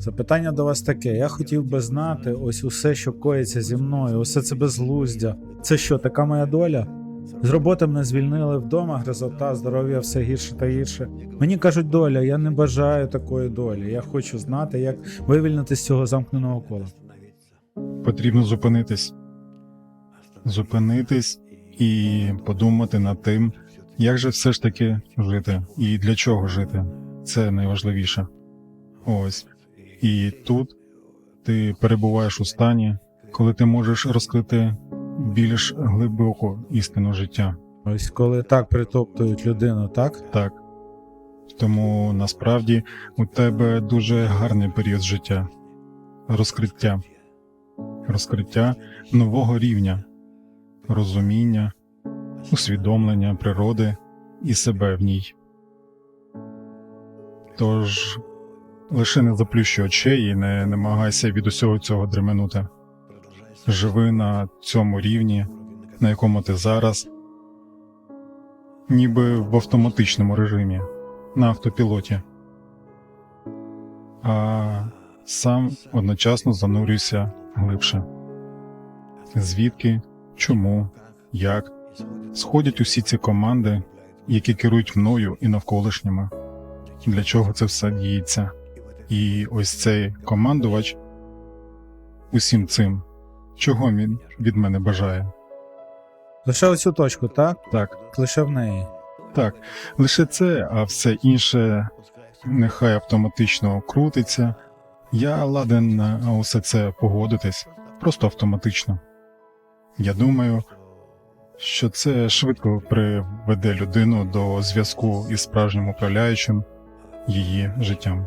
Запитання до вас таке: я хотів би знати ось усе, що коїться зі мною, усе це безглуздя. Це що, така моя доля? З роботи мене звільнили вдома, гризота, здоров'я все гірше та гірше. Мені кажуть, доля, я не бажаю такої долі. Я хочу знати, як вивільнитися з цього замкненого кола. Потрібно зупинитись, зупинитись і подумати над тим, як же все ж таки жити і для чого жити. Це найважливіше. Ось. І тут ти перебуваєш у стані, коли ти можеш розкрити більш глибоку істину життя. Ось коли так притоптують людину, так? Так. Тому насправді у тебе дуже гарний період життя, розкриття, розкриття нового рівня, розуміння, усвідомлення природи і себе в ній. Тож лише не заплющуй очей і не намагайся від усього цього дременути. Живи на цьому рівні, на якому ти зараз, ніби в автоматичному режимі, на автопілоті, а сам одночасно занурюйся глибше. Звідки, чому, як сходять усі ці команди, які керують мною і навколишніми, для чого це все діється. І ось цей командувач усім цим, чого він від мене бажає. Лише оцю точку, так? Так, Лише в неї. Так, лише це, а все інше нехай автоматично крутиться. Я ладен на усе це погодитись, просто автоматично. Я думаю, що це швидко приведе людину до зв'язку із справжнім управляючим її життям.